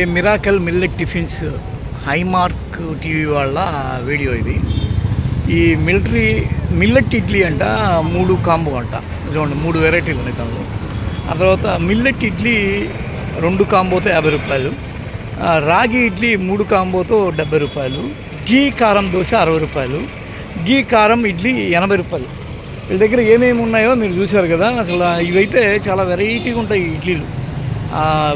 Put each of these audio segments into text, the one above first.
A miracle millet tiffins Hymark TV వాళ్ళ video ఇది. ఈ మిలిటరీ మిల్లెట్ ఇడ్లీ అంట మూడు కాంబో అంట. చూడండి మూడు వెరైటీలు ఉన్నాయి దానిలో ఆ తర్వాత మిల్లెట్ ఇడ్లీ రెండు కాంబోతో యాభై రూపాయలు. రాగి ఇడ్లీ మూడు కాంబోతో డెబ్బై రూపాయలు. గీ కారం దోశ అరవై రూపాయలు. గీ కారం ఇడ్లీ ఎనభై రూపాయలు. వీళ్ళ దగ్గర ఏమేమి ఉన్నాయో మీరు చూశారు కదా. అసలు ఇవైతే చాలా వెరైటీగా ఉంటాయి ఇడ్లీలు.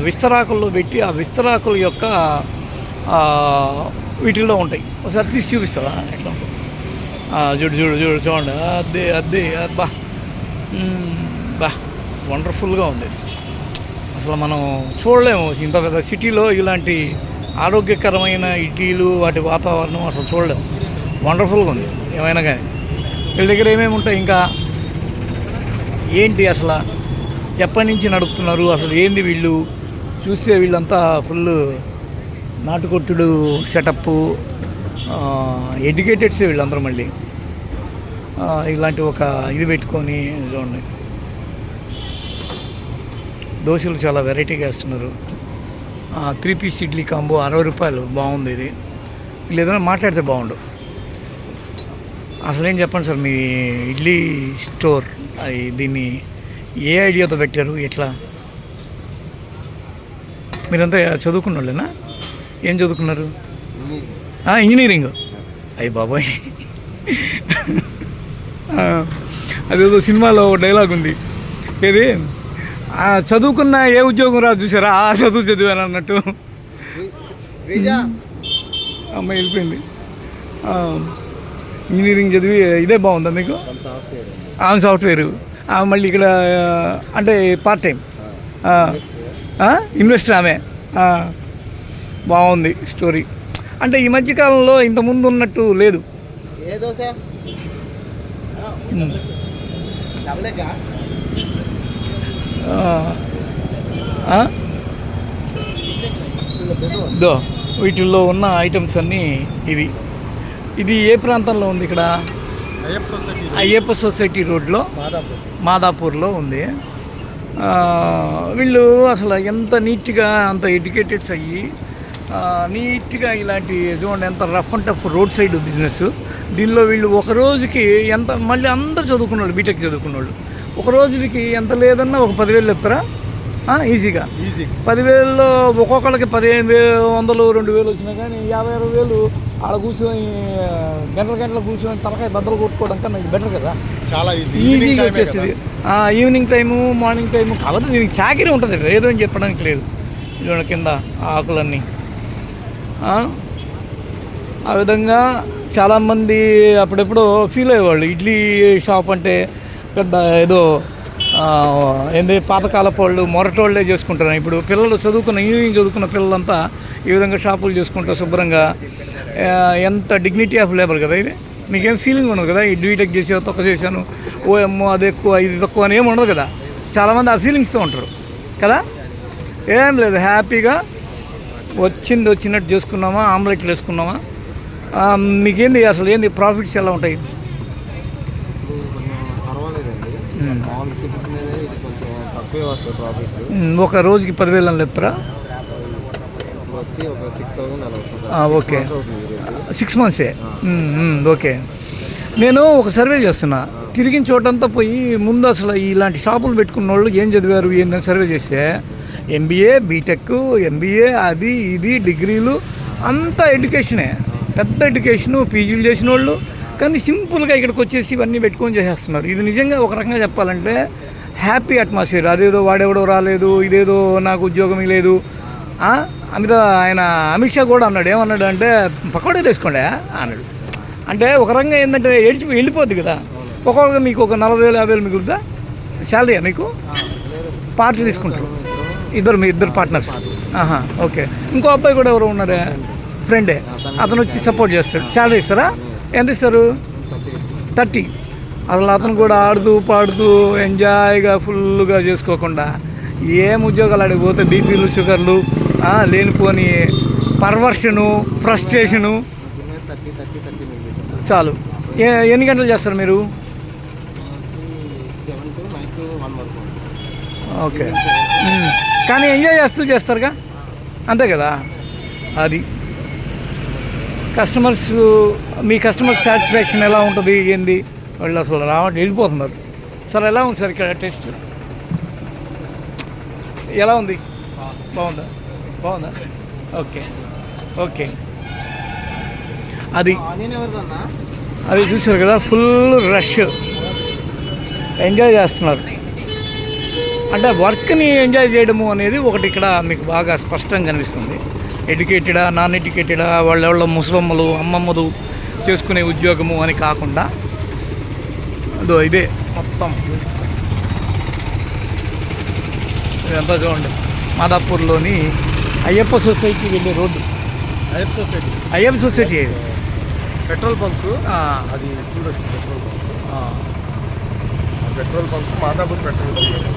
విస్తరాకుల్లో పెట్టి ఆ విస్తరాకుల యొక్క వీటిల్లో ఉంటాయి. ఒకసారి తీసి చూపిస్తావా ఎట్లా ఉంటుంది చూడు చూడు చూడు చూడండి. అదే అదే అబ్బా. బా. వండర్ఫుల్గా ఉంది. అసలు మనం చూడలేము. ఇంత పెద్ద సిటీలో ఇలాంటి ఆరోగ్యకరమైన ఇడ్లీలు వాటి వాతావరణం అసలు చూడలేము. వండర్ఫుల్గా ఉంది. ఏమైనా కానీ. వీళ్ళ దగ్గర ఏమేమి ఉంటాయి ఇంకా? ఏంటి అసలు? ఎప్పటి నుంచి నడుపుతున్నారు? అసలు ఏంది వీళ్ళు? చూస్తే వీళ్ళంతా ఫుల్ నాటుకొట్టుడు సెటప్ ఎడ్యుకేటెడ్స్ వీళ్ళందరూ మళ్ళీ. ఇలాంటి ఒక ఇది పెట్టుకొని చూడండి. దోశలు చాలా వెరైటీగా వేస్తున్నారు. త్రీ పీస్ ఇడ్లీ కాంబో అరవై రూపాయలు. బాగుంది ఇది. వీళ్ళు ఏదైనా మాట్లాడితే బాగుండు. అసలేం చెప్పండి సార్ మీ ఇడ్లీ స్టోర్ అది దీన్ని ఏ ఐడియాతో పెట్టారు? ఎట్లా? మీరంతా చదువుకున్న వాళ్ళేనా ఏం చదువుకున్నారు? ఇంజనీరింగ్. అయ్యి బాబాయ్. అదేదో సినిమాలో ఒక డైలాగ్ ఉంది. ఏది? ఆ, చదువుకున్న ఏ ఉద్యోగం రాదు చూసారా ఆ చదువు చదివాను అన్నట్టు. అమ్మాయి వెళ్ళిపోయింది. ఇంజనీరింగ్ చదివి ఇదే బాగుందా మీకు? On software. మళ్ళీ ఇక్కడ అంటే పార్ట్ టైం ఇన్వెస్టర్ ఆమె. బాగుంది స్టోరీ అంటే ఈ మధ్యకాలంలో ఇంతకుముందు ఉన్నట్టు లేదు? దో వీటిల్లో ఉన్న ఐటమ్స్ అన్నీ ఇవి. ఇది ఏ ప్రాంతంలో ఉంది ఇక్కడ? అయ్యప్ప సొసైటీ రోడ్లో. మాదాపూర్. మాదాపూర్లో ఉంది. వీళ్ళు అసలు ఎంత నీట్గా అంత ఎడ్యుకేటెడ్స్ అయ్యి నీట్గా ఇలాంటి చూడండి ఎంత rough and tough road side business దీనిలో వీళ్ళు ఒక రోజుకి ఎంత మళ్ళీ అందరు చదువుకున్నాళ్ళు బీటెక్ చదువుకున్నాళ్ళు. ఒక రోజుకి ఎంత లేదన్నా ఒక పదివేలు చెప్తారా? ఈజీగా ఈజీ పదివేలలో ఒక్కొక్కరికి పదిహేను వేలు వందలు రెండు వేలు వచ్చినా కానీ యాభై అరవై వేలు ఆడ కూర్చొని గంటల గంటలు కూర్చొని తలకాయ బద్దలు కొట్టుకోవడం కన్నా ఇది బెటర్ కదా. చాలా ఈజీ ఈజీగా వచ్చేస్తుంది ఆ, ఈవినింగ్ టైము మార్నింగ్ టైము కాకపోతే దీనికి చాకరీ ఉంటుంది లేదో అని చెప్పడానికి లేదు. చూడండి కింద ఆ ఆకులన్నీ. ఆ? విధంగా చాలామంది అప్పుడెప్పుడు ఫీల్ అయ్యేవాళ్ళు. ఇడ్లీ షాప్ అంటే పెద్ద ఏదో ఏంది పాతకాలపు వాళ్ళు మొరటోళ్ళే చేసుకుంటారు. ఇప్పుడు పిల్లలు చదువుకున్న ఇంజనీరింగ్ చదువుకున్న పిల్లలంతా ఈ విధంగా షాపులు చేసుకుంటారు శుభ్రంగా ఎంత డిగ్నిటీ ఆఫ్ లేబర్ కదా ఇది. మీకేం ఫీలింగ్ ఉండదు కదా? ఈ బీటెక్ చేసావు తక్కువ చేశాను ఓ ఏమో అది ఎక్కువ ఇది తక్కువ అని ఏమి ఉండదు కదా? చాలామంది ఆ ఫీలింగ్స్తో ఉంటారు. కదా? ఏం లేదు హ్యాపీగా వచ్చింది వచ్చినట్టు చేసుకున్నామా ఆమ్లెట్లు వేసుకున్నామా? మీకేంది అసలు ఏంది ప్రాఫిట్స్ ఎలా ఉంటాయి? ఒక రోజుకి పదివేలు అని ఆ, ఓకే. Six మంత్సే okay. నేను ఒక సర్వే చేస్తున్నా. తిరిగిన చోటంతా పోయి ముందు అసలు ఇలాంటి షాపులు పెట్టుకున్న వాళ్ళు ఏం చదివారు ఏందని సర్వే చేస్తే ఎంబీఏ బీటెక్ ఎంబీఏ అది ఇది డిగ్రీలు అంతా ఎడ్యుకేషనే పెద్ద ఎడ్యుకేషను పీజీలు చేసిన వాళ్ళు కానీ సింపుల్గా ఇక్కడికి వచ్చేసి ఇవన్నీ పెట్టుకొని చేసేస్తున్నారు. ఇది నిజంగా ఒక రకంగా చెప్పాలంటే హ్యాపీ అట్మాస్ఫియర్. అదేదో వాడెవడో రాలేదు ఇదేదో నాకు ఉద్యోగం లేదు. అమిత ఆయన అమిత్ షా కూడా అన్నాడు. ఏమన్నాడు అంటే పకోడీ వేసుకోండి అన్నాడు. అంటే ఒక రకంగా ఏంటంటే ఏడిచి వెళ్ళిపోద్ది కదా. ఒక్కొక్కరికి మీకు ఒక నలభై వేలు యాభై వేలు మిగులుతా శాలరీయా మీకు? పార్టీ తీసుకుంటారు. ఇద్దరు మీ ఇద్దరు పార్ట్నర్స్. ఆహా ఓకే. ఇంకో అబ్బాయి కూడా ఎవరు ఉన్నారే? ఫ్రెండే. అతను వచ్చి సపోర్ట్ చేస్తాడు. శాలరీ ఇస్తారా? ఎంత ఇస్తారు థర్టీ. అసలు అతను కూడా ఆడుతూ పాడుతూ ఎంజాయ్గా ఫుల్గా చేసుకోకుండా ఏం ఉద్యోగాలు ఆడికి పోతే బీపీలు షుగర్లు లేనిపోని పర్వర్షను ఫ్రస్ట్రేషను. చాలు. ఏ ఎన్ని గంటలు చేస్తారు మీరు? ఓకే. కానీ ఎంజాయ్ చేస్తూ చేస్తారుగా? అంతే కదా? అది. కస్టమర్స్ మీ కస్టమర్ సాటిస్ఫాక్షన్ ఎలా ఉంటుంది ఏంది? వాళ్ళు అసలు రావడం వెళ్ళిపోతున్నారు. సార్ ఎలా ఉంది సార్ ఇక్కడ టెస్ట్? ఎలా ఉంది? బాగుందా? బాగుందా? ఓకే. ఓకే. అది అది చూసారు కదా ఫుల్ రష్. ఎంజాయ్ చేస్తున్నారు. అంటే వర్క్ని ఎంజాయ్ చేయడము అనేది ఒకటి ఇక్కడ మీకు బాగా స్పష్టంగా కనిపిస్తుంది. ఎడ్యుకేటెడా నాన్ ఎడ్యుకేటెడా వాళ్ళెవళ్ళ ముసలమ్మలు అమ్మమ్మలు చేసుకునే ఉద్యోగము అని కాకుండా అదో ఇదే మొత్తం. ఇదంతా చూడండి. మాదాపూర్లోని అయ్యప్ప సొసైటీ వెళ్ళే road. I F society. Ayyappa society ఇది పెట్రోల్ బంక్ అది చూడొచ్చు petrol bunk petrol bunk Madhapur petrol bunk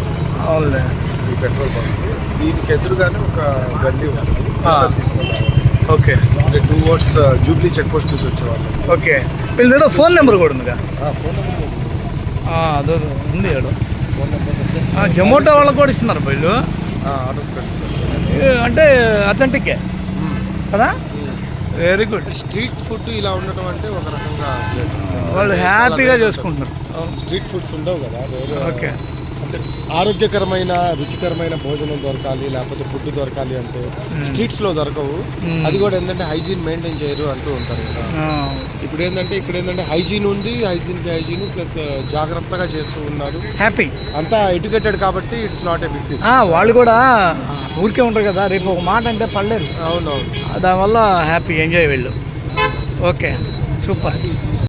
అవునులే. ఈ పెట్రోల్ బంక్ దీనికి ఎదురుగానే ఒక గల్లీ. తీసుకున్నాం ఓకే. అంటే two words Jubilee check post నుంచి వచ్చేవాళ్ళం ఓకే. వీళ్ళ దగ్గర ఫోన్ నెంబర్ కూడా ఉందిగా? ఫోన్ నెంబర్ అదో ఉంది ఆడ నెంబర్ జొమాటో వాళ్ళకి కూడా ఇస్తున్నారు వీళ్ళు. అంటే అథెంటిక్కే. కదా? వెరీ గుడ్ స్ట్రీట్ ఫుడ్ ఇలా ఉండటం అంటే ఒక రకంగా వాళ్ళు హ్యాపీగా చేసుకుంటున్నారు. స్ట్రీట్ ఫుడ్స్ ఉండవు కదా ఓకే. ఆరోగ్యకరమైన రుచికరమైన భోజనం దొరకాలి లేకపోతే ఫుడ్ దొరకాలి అంటే స్ట్రీట్స్లో దొరకవు. అది కూడా ఏంటంటే హైజీన్ మెయింటైన్ చేయరు అంటూ ఉంటారు కదా. ఇప్పుడు ఏంటంటే ఇక్కడ ఏంటంటే హైజీన్ ఉంది హైజీన్ హైజీన్ ప్లస్ జాగ్రత్తగా చేస్తూ ఉన్నారు హ్యాపీ అంతా ఎడ్యుకేటెడ్ కాబట్టి ఇట్స్ నాట్ ఏ బిగ్ వాళ్ళు కూడా ఊరికే ఉంటారు కదా రేపు ఒక మాట అంటే పడలేదు అవునవును. దానివల్ల హ్యాపీ ఎంజాయ్ వెళ్ళు. ఓకే. సూపర్.